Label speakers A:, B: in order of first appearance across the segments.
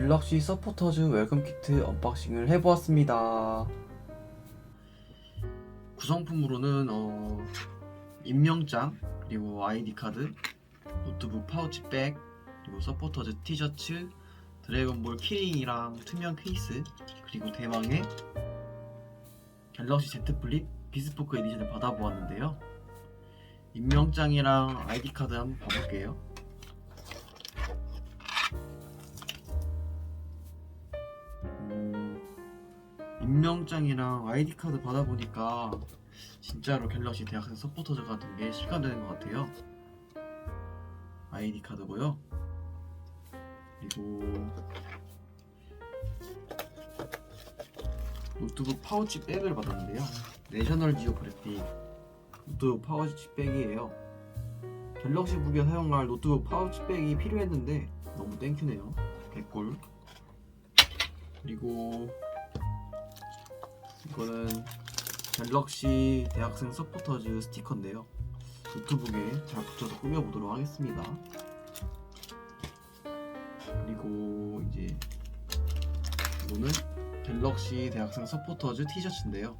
A: 갤럭시 서포터즈 웰컴 키트 언박싱을 해보았습니다. 구성품으로는 어, 임명장 그리고 아이디 카드, 노트북 파우치 백, 그리고 서포터즈 티셔츠, 드래곤볼 키링이랑 투명 케이스, 그리고 대망의 갤럭시 Z 플립 비스포크 에디션을 받아보았는데요. 임명장이랑 아이디 카드 한번 봐볼게요. 임명장이랑 아이디 카드 받아보니까 진짜로 갤럭시 대학생 서포터즈 같은 게 실감되는 것 같아요. 아이디 카드고요. 그리고 노트북 파우치 백을 받았는데요. 내셔널 지오그래픽 노트북 파우치 백이에요. 갤럭시 북에 사용할 노트북 파우치 백이 필요했는데 너무 땡큐네요. 개꿀. 그리고 이거는 갤럭시 대학생 서포터즈 스티커인데요. 노트북에 잘 붙여서 꾸며보도록 하겠습니다. 그리고 이제 이거는 갤럭시 대학생 서포터즈 티셔츠인데요.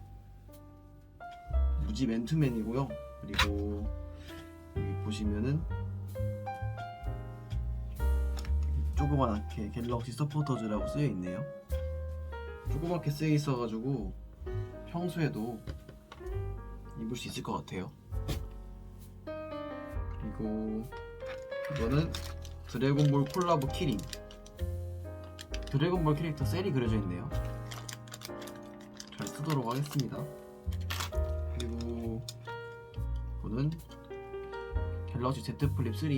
A: 무지 맨투맨이고요. 그리고 여기 보시면은 조그맣게 갤럭시 서포터즈라고 쓰여 있네요. 조그맣게 쓰여 있어가지고 평소에도 입을 수 있을 것 같아요. 그리고 이거는 드래곤볼 콜라보 키링. 드래곤볼 캐릭터 셀이 그려져 있네요. 잘 쓰도록 하겠습니다. 그리고 이거는 갤럭시 Z 플립 3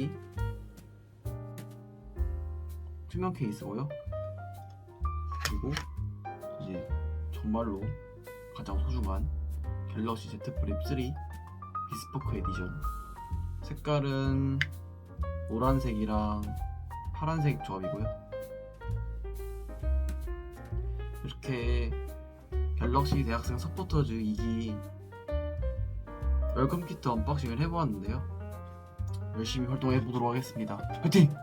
A: 투명 케이스고요. 그리고 이제 정말로 가장 소중한 갤럭시 Z 플립 3 비스포크 에디션 색깔은 노란색이랑 파란색 조합이고요. 이렇게 갤럭시 대학생 서포터즈 2기 웰컴 키트 언박싱을 해보았는데요. 열심히 활동해 보도록 하겠습니다. 화이팅!